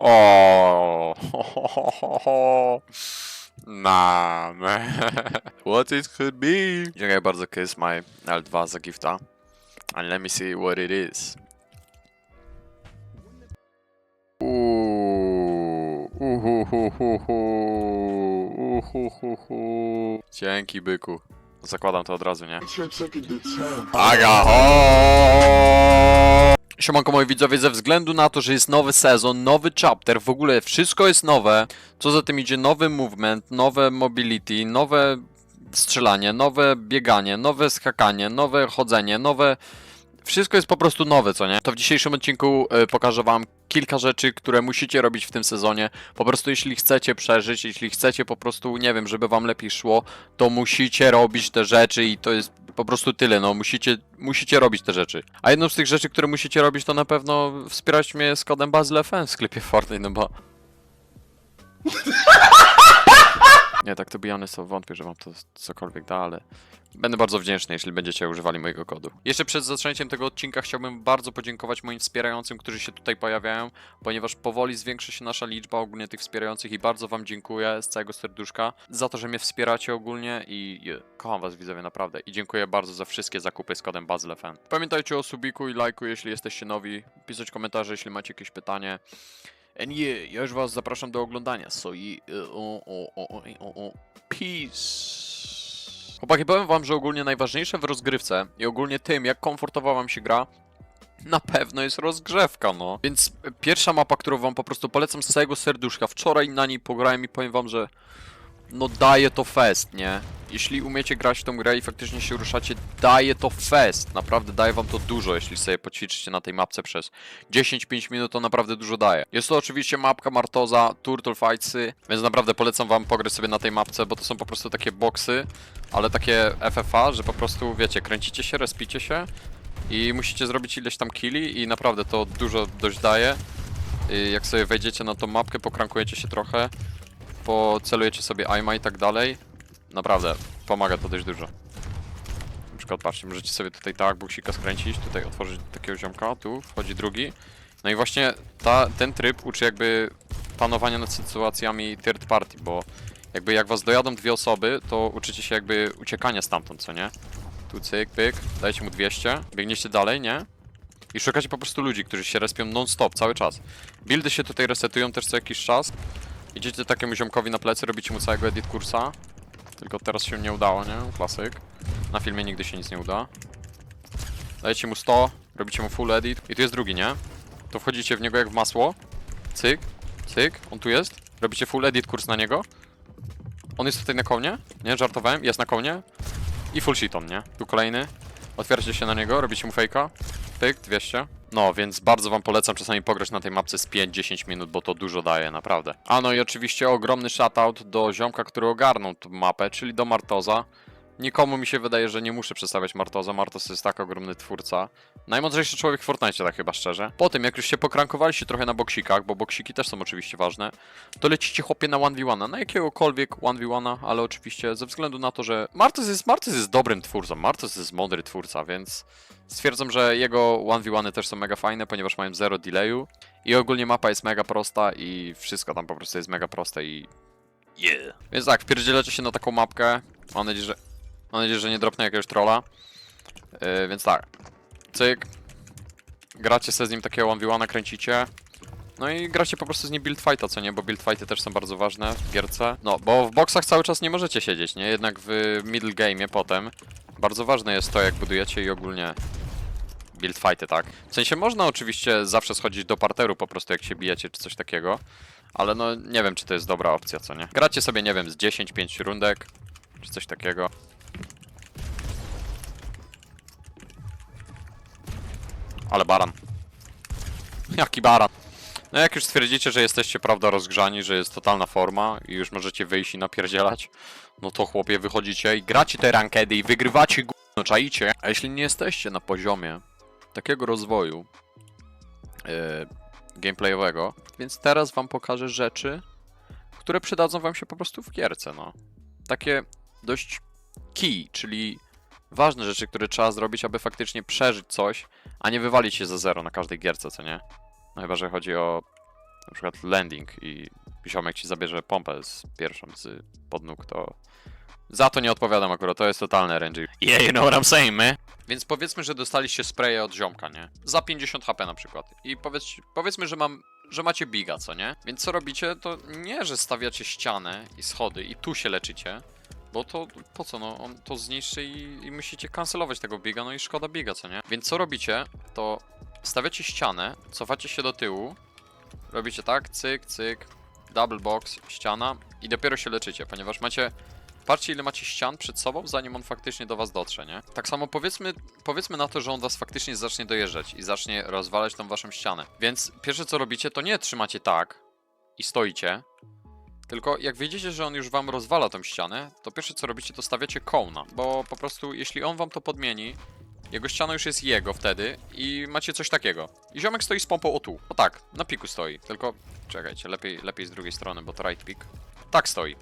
O, Nah, man. What it could be? Dziękuję bardzo, Kiss My L2 za gifta. And let me see what it is. Dzięki, byku. Zakładam to od razu, nie? Aga! Siemanko moi widzowie, ze względu na to, że jest nowy sezon, nowy chapter, w ogóle wszystko jest nowe, co za tym idzie nowy movement, nowe mobility, nowe strzelanie, nowe bieganie, nowe skakanie, nowe chodzenie, nowe... Wszystko jest po prostu nowe, co nie? To w dzisiejszym odcinku y, pokażę wam kilka rzeczy, które musicie robić w tym sezonie. Po prostu jeśli chcecie przeżyć, jeśli chcecie po prostu, nie wiem, żeby wam lepiej szło, to musicie robić te rzeczy i to jest po prostu tyle, no musicie, musicie robić te rzeczy. A jedną z tych rzeczy, które musicie robić, to na pewno wspierać mnie z kodem BazylFM w sklepie Fortnite, no bo... Nie, tak to honest, to wątpię, że wam to cokolwiek da, ale będę bardzo wdzięczny, jeśli będziecie używali mojego kodu. Jeszcze przed zaczęciem tego odcinka chciałbym bardzo podziękować moim wspierającym, którzy się tutaj pojawiają, ponieważ powoli zwiększa się nasza liczba ogólnie tych wspierających i bardzo wam dziękuję z całego serduszka za to, że mnie wspieracie ogólnie i kocham was widzowie naprawdę i dziękuję bardzo za wszystkie zakupy z kodem BazylFM. Pamiętajcie o subiku i lajku, jeśli jesteście nowi, pisać komentarze, jeśli macie jakieś pytanie. Yeah, ja już was zapraszam do oglądania. So o, o, o, o, o, o. Peace. Chłopaki, powiem wam, że ogólnie najważniejsze w rozgrywce i ogólnie tym, jak komfortowo wam się gra, na pewno jest rozgrzewka, no. Więc pierwsza mapa, którą wam po prostu polecam z całego serduszka. Wczoraj na niej pograłem i powiem wam, że no daje to fest, nie? Jeśli umiecie grać w tą grę i faktycznie się ruszacie, daje to fest. Naprawdę daje wam to dużo, jeśli sobie poćwiczycie na tej mapce przez 10-5 minut, to naprawdę dużo daje. Jest to oczywiście mapka Martoza, Turtle Fightsy, więc naprawdę polecam wam pograć sobie na tej mapce, bo to są po prostu takie boksy, ale takie FFA, że po prostu, wiecie, kręcicie się, respicie się i musicie zrobić ileś tam killi i naprawdę to dużo dość daje. I jak sobie wejdziecie na tą mapkę, pokrankujecie się trochę, pocelujecie sobie aima i tak dalej, naprawdę pomaga to dość dużo. Na przykład patrzcie, możecie sobie tutaj tak buksika skręcić, tutaj otworzyć takiego ziomka, tu wchodzi drugi. No i właśnie ta, ten tryb uczy jakby panowania nad sytuacjami third party, bo jakby jak was dojadą dwie osoby, to uczycie się jakby uciekania stamtąd, co nie? Tu cyk, pyk, dajcie mu 200, biegniecie dalej, nie? I szukacie po prostu ludzi, którzy się respią non-stop, cały czas. Buildy się tutaj resetują też co jakiś czas. Idziecie takiemu ziomkowi na plecy, robicie mu całego edit kursa. Tylko teraz się nie udało, nie? Klasyk. Na filmie nigdy się nic nie uda. Dajecie mu 100, robicie mu full edit. I tu jest drugi, nie? To wchodzicie w niego jak w masło. Cyk, cyk, on tu jest. Robicie full edit kurs na niego. On jest tutaj na konie, nie? Żartowałem, jest na konie. I full shiton, nie? Tu kolejny. Otwieracie się na niego, robicie mu fejka. Pyk, 200. No, więc bardzo wam polecam czasami pograć na tej mapce z 5-10 minut, bo to dużo daje, naprawdę. A no i oczywiście ogromny shoutout do ziomka, który ogarnął tę mapę, czyli do Martoza. Nikomu mi się wydaje, że nie muszę przedstawiać Martoza. Martoz jest tak ogromny twórca. Najmądrzejszy człowiek w Fortnite, tak chyba szczerze. Po tym, jak już się pokrankowaliście trochę na boksikach, bo boksiki też są oczywiście ważne, to lecicie chłopie na 1v1, na jakiegokolwiek 1v1, ale oczywiście ze względu na to, że Martos jest, Martos jest dobrym twórcą, Martos jest mądry twórca, więc stwierdzam, że jego 1v1y też są mega fajne, ponieważ mają zero delayu i ogólnie mapa jest mega prosta i wszystko tam po prostu jest mega proste i yeah. Więc tak, wpierdzielacie się na taką mapkę, mam nadzieję, że, mam nadzieję, że nie dropnę jakiegoś trolla, yy, więc tak, cyk, gracie sobie z nim takiego 1v1, kręcicie, no i gracie po prostu z nim build fighta, co nie? Bo build fighty też są bardzo ważne w gierce. No, bo w boksach cały czas nie możecie siedzieć, nie? Jednak w middle game'ie potem bardzo ważne jest to, jak budujecie i ogólnie build fighty, tak? W sensie można oczywiście zawsze schodzić do parteru po prostu, jak się bijecie czy coś takiego, ale no nie wiem, czy to jest dobra opcja, co nie? Gracie sobie, nie wiem, z 10-5 rundek, czy coś takiego. Ale baran. Jaki baran? No jak już stwierdzicie, że jesteście, prawda, rozgrzani, że jest totalna forma i już możecie wyjść i napierdzielać, no to chłopie wychodzicie i gracie te rankedy i wygrywacie no czaicie. A jeśli nie jesteście na poziomie takiego rozwoju yy, gameplayowego, więc teraz wam pokażę rzeczy, które przydadzą wam się po prostu w gierce, no. Takie dość key, czyli ważne rzeczy, które trzeba zrobić, aby faktycznie przeżyć coś, a nie wywalić się za zero na każdej gierce, co nie? No chyba, że chodzi o na przykład landing i ziomek ci zabierze pompę z pierwszą z pod nóg, to za to nie odpowiadam akurat, to jest totalne RNG. Yeah, you know what I'm saying, man? Więc powiedzmy, że dostaliście spraye od ziomka, nie? Za 50 HP na przykład. I powiedz, powiedzmy, że mam, że macie biga, co nie? Więc co robicie, to nie, że stawiacie ścianę i schody i tu się leczycie, bo to po co, no on to zniszczy i, i musicie kancelować tego biga, no i szkoda biga, co nie? Więc co robicie, to stawiacie ścianę, cofacie się do tyłu, robicie tak, cyk, cyk, double box, ściana i dopiero się leczycie, ponieważ macie Patrzcie ile macie ścian przed sobą, zanim on faktycznie do was dotrze, nie? Tak samo powiedzmy, powiedzmy na to, że on was faktycznie zacznie dojeżdżać i zacznie rozwalać tą waszą ścianę. Więc pierwsze co robicie, to nie trzymacie tak i stoicie, tylko jak wiedziecie, że on już wam rozwala tą ścianę, to pierwsze co robicie, to stawiacie kołna, bo po prostu jeśli on wam to podmieni, jego ściana już jest jego wtedy i macie coś takiego. I ziomek stoi z pompą o tu. O tak, na piku stoi. Tylko czekajcie, lepiej, lepiej z drugiej strony, bo to right pick. Tak stoi.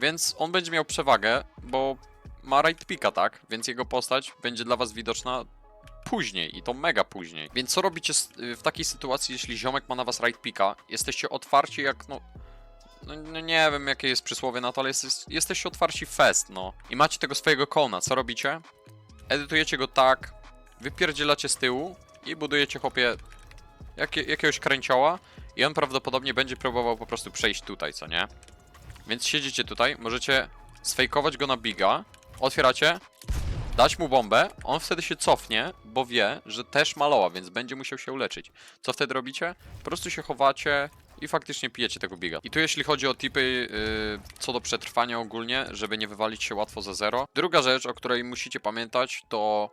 Więc on będzie miał przewagę, bo ma right picka, tak? Więc jego postać będzie dla was widoczna później i to mega później. Więc co robicie y, w takiej sytuacji, jeśli ziomek ma na was right picka? Jesteście otwarci jak no... No, no nie wiem jakie jest przysłowie na to, ale jest, jesteście otwarci fest, no. I macie tego swojego kona, co robicie? Edytujecie go tak, wypierdzielacie z tyłu i budujecie chłopie jakie, jakiegoś kręcioła i on prawdopodobnie będzie próbował po prostu przejść tutaj, co nie? Więc siedzicie tutaj, możecie sfejkować go na biga, otwieracie, dać mu bombę, on wtedy się cofnie, bo wie, że też maloła, więc będzie musiał się uleczyć. Co wtedy robicie? Po prostu się chowacie i faktycznie pijecie tego biga. I tu jeśli chodzi o tipy yy, co do przetrwania ogólnie, żeby nie wywalić się łatwo za zero. Druga rzecz, o której musicie pamiętać, to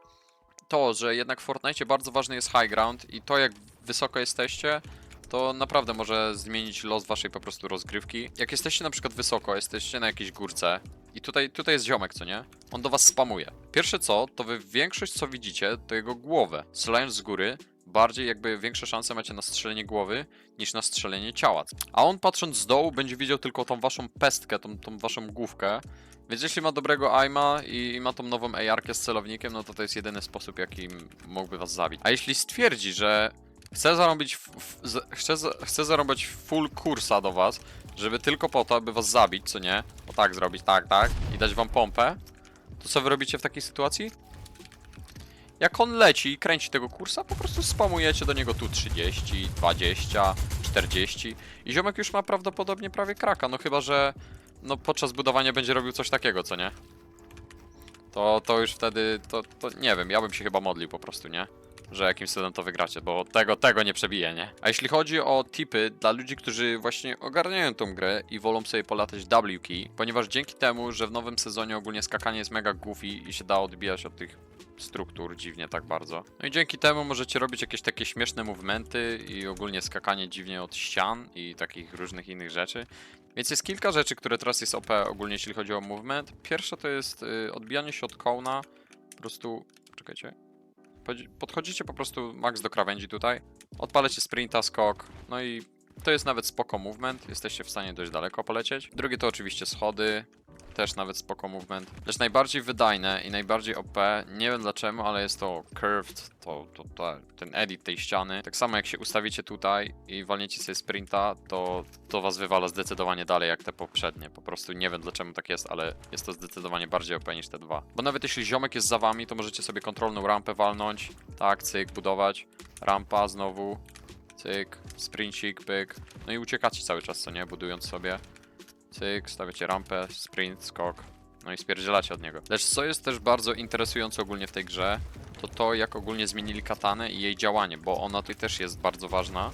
to, że jednak w Fortnite bardzo ważny jest high ground i to jak wysoko jesteście, to naprawdę może zmienić los waszej po prostu rozgrywki. Jak jesteście na przykład wysoko, jesteście na jakiejś górce i tutaj, tutaj jest ziomek, co nie? On do was spamuje. Pierwsze co, to wy większość co widzicie, to jego głowę. Strzelając z góry, bardziej jakby większe szanse macie na strzelenie głowy niż na strzelenie ciała. A on patrząc z dołu będzie widział tylko tą waszą pestkę, tą, tą waszą główkę. Więc jeśli ma dobrego aima i, i ma tą nową AR-kę z celownikiem, no to to jest jedyny sposób, jaki mógłby was zabić. A jeśli stwierdzi, że chce zarobić, f- f- z- chce, chce zarobić full kursa do was, żeby tylko po to, aby was zabić, co nie? O tak zrobić, tak, tak, i dać wam pompę, to co wy robicie w takiej sytuacji? Jak on leci i kręci tego kursa, po prostu spamujecie do niego tu 30, 20, 40 i ziomek już ma prawdopodobnie prawie kraka, no chyba, że no podczas budowania będzie robił coś takiego, co nie? To, to już wtedy, to, to nie wiem, ja bym się chyba modlił po prostu, nie? Że jakimś cudem to wygracie, bo tego, tego nie przebije, nie? A jeśli chodzi o tipy dla ludzi, którzy właśnie ogarniają tą grę i wolą sobie polatać W key, ponieważ dzięki temu, że w nowym sezonie ogólnie skakanie jest mega goofy i się da odbijać od tych struktur dziwnie tak bardzo. No i dzięki temu możecie robić jakieś takie śmieszne movementy i ogólnie skakanie dziwnie od ścian i takich różnych innych rzeczy. Więc jest kilka rzeczy, które teraz jest OP ogólnie jeśli chodzi o movement. Pierwsze to jest y, odbijanie się od kołna. Po prostu, czekajcie. Podchodzicie po prostu max do krawędzi tutaj. Odpalacie sprinta, skok. No i to jest nawet spoko movement. Jesteście w stanie dość daleko polecieć. Drugie to oczywiście schody. Też nawet spoko movement. Lecz najbardziej wydajne i najbardziej OP, nie wiem dlaczego, ale jest to curved, to, to, to ten edit tej ściany. Tak samo jak się ustawicie tutaj i walniecie sobie sprinta, to to was wywala zdecydowanie dalej jak te poprzednie. Po prostu nie wiem dlaczego tak jest, ale jest to zdecydowanie bardziej OP niż te dwa. Bo nawet jeśli ziomek jest za wami, to możecie sobie kontrolną rampę walnąć. Tak, cyk, budować. Rampa znowu. Cyk, sprincik, pyk. No i uciekacie cały czas, co nie? Budując sobie. Cyk, stawiacie rampę, sprint, skok. No i spierdzielacie od niego. Lecz co jest też bardzo interesujące ogólnie w tej grze, to to jak ogólnie zmienili katanę i jej działanie, bo ona tutaj też jest bardzo ważna.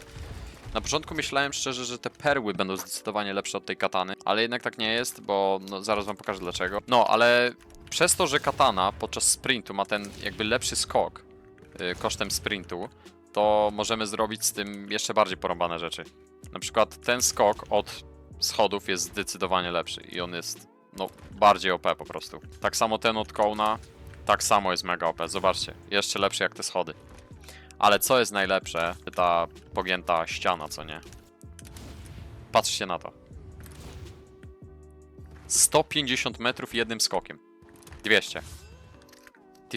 Na początku myślałem szczerze, że te perły będą zdecydowanie lepsze od tej katany, ale jednak tak nie jest, bo no, zaraz wam pokażę dlaczego. No, ale przez to, że katana podczas sprintu ma ten jakby lepszy skok yy, kosztem sprintu, to możemy zrobić z tym jeszcze bardziej porąbane rzeczy. Na przykład ten skok od schodów jest zdecydowanie lepszy i on jest no bardziej OP po prostu. Tak samo ten od Kołna, tak samo jest mega OP. Zobaczcie, jeszcze lepszy jak te schody. Ale co jest najlepsze? Ta pogięta ściana, co nie? Patrzcie na to. 150 metrów jednym skokiem. 200.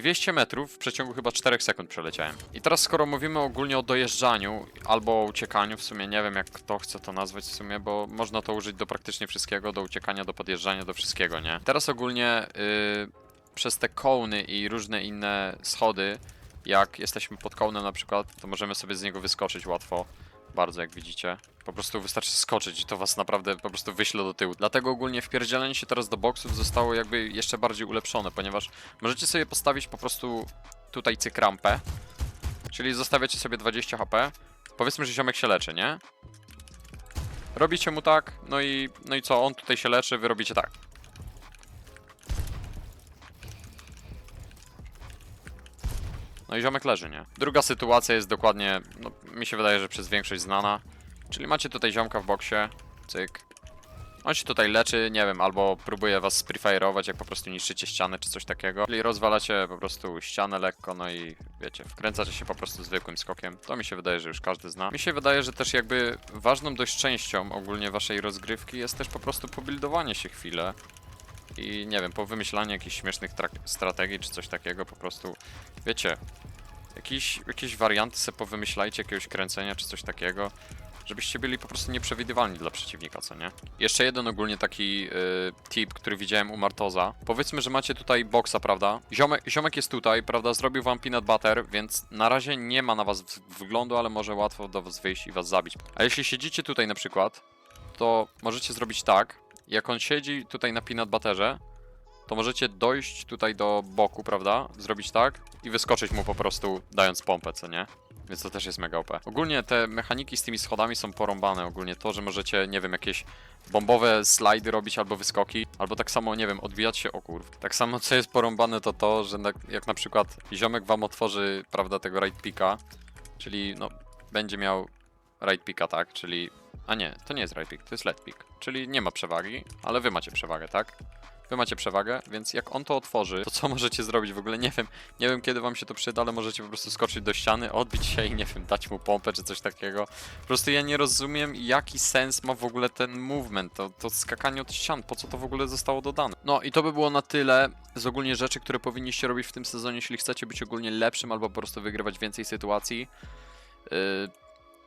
200 metrów w przeciągu chyba 4 sekund przeleciałem. I teraz skoro mówimy ogólnie o dojeżdżaniu albo o uciekaniu, w sumie nie wiem jak kto chce to nazwać w sumie, bo można to użyć do praktycznie wszystkiego, do uciekania, do podjeżdżania, do wszystkiego, nie? Teraz ogólnie yy, przez te kołny i różne inne schody, jak jesteśmy pod kołnem na przykład, to możemy sobie z niego wyskoczyć łatwo. Bardzo, jak widzicie. Po prostu wystarczy skoczyć i to was naprawdę po prostu wyśle do tyłu. Dlatego ogólnie wpierdzielenie się teraz do boksów zostało jakby jeszcze bardziej ulepszone, ponieważ możecie sobie postawić po prostu tutaj cykrampę, czyli zostawiacie sobie 20 HP. Powiedzmy, że ziomek się leczy, nie? Robicie mu tak, no i, no i co, on tutaj się leczy, wy robicie tak. No i ziomek leży, nie? Druga sytuacja jest dokładnie, no mi się wydaje, że przez większość znana. Czyli macie tutaj ziomka w boksie, cyk. On się tutaj leczy, nie wiem, albo próbuje was sprefire'ować, jak po prostu niszczycie ścianę czy coś takiego. Czyli rozwalacie po prostu ścianę lekko, no i wiecie, wkręcacie się po prostu zwykłym skokiem. To mi się wydaje, że już każdy zna. Mi się wydaje, że też jakby ważną dość częścią ogólnie waszej rozgrywki jest też po prostu pobildowanie się chwilę. I nie wiem, po wymyślaniu jakichś śmiesznych strategii czy coś takiego, po prostu, wiecie, Jakiś, jakieś warianty sobie powymyślajcie, jakiegoś kręcenia czy coś takiego, żebyście byli po prostu nieprzewidywalni dla przeciwnika, co nie? Jeszcze jeden ogólnie taki y, tip, który widziałem u Martoza. Powiedzmy, że macie tutaj boksa, prawda? Ziomek, ziomek jest tutaj, prawda? Zrobił wam peanut butter, więc na razie nie ma na was wglądu, ale może łatwo do was wyjść i was zabić. A jeśli siedzicie tutaj na przykład, to możecie zrobić tak, jak on siedzi tutaj na peanut butterze, to możecie dojść tutaj do boku, prawda? Zrobić tak i wyskoczyć mu po prostu dając pompę, co nie? Więc to też jest mega OP. Ogólnie te mechaniki z tymi schodami są porąbane. Ogólnie to, że możecie, nie wiem, jakieś bombowe slajdy robić albo wyskoki, albo tak samo, nie wiem, odbijać się, o kurw. Tak samo, co jest porąbane, to to, że na, jak na przykład ziomek wam otworzy, prawda, tego right picka, czyli no, będzie miał right picka, tak? Czyli, a nie, to nie jest right pick, to jest left pick. Czyli nie ma przewagi, ale wy macie przewagę, tak? Wy macie przewagę, więc jak on to otworzy, to co możecie zrobić? W ogóle nie wiem, nie wiem kiedy wam się to przyda, ale możecie po prostu skoczyć do ściany, odbić się i nie wiem, dać mu pompę czy coś takiego. Po prostu ja nie rozumiem, jaki sens ma w ogóle ten movement, to, to skakanie od ścian, po co to w ogóle zostało dodane. No i to by było na tyle z ogólnie rzeczy, które powinniście robić w tym sezonie, jeśli chcecie być ogólnie lepszym albo po prostu wygrywać więcej sytuacji. Yy,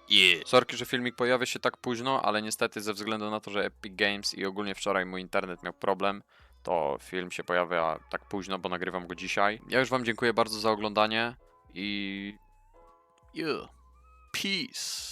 Yeah. Sorki, że filmik pojawia się tak późno, ale niestety ze względu na to, że Epic Games i ogólnie wczoraj mój internet miał problem, to film się pojawia tak późno, bo nagrywam go dzisiaj. Ja już wam dziękuję bardzo za oglądanie i... Yeah. Peace.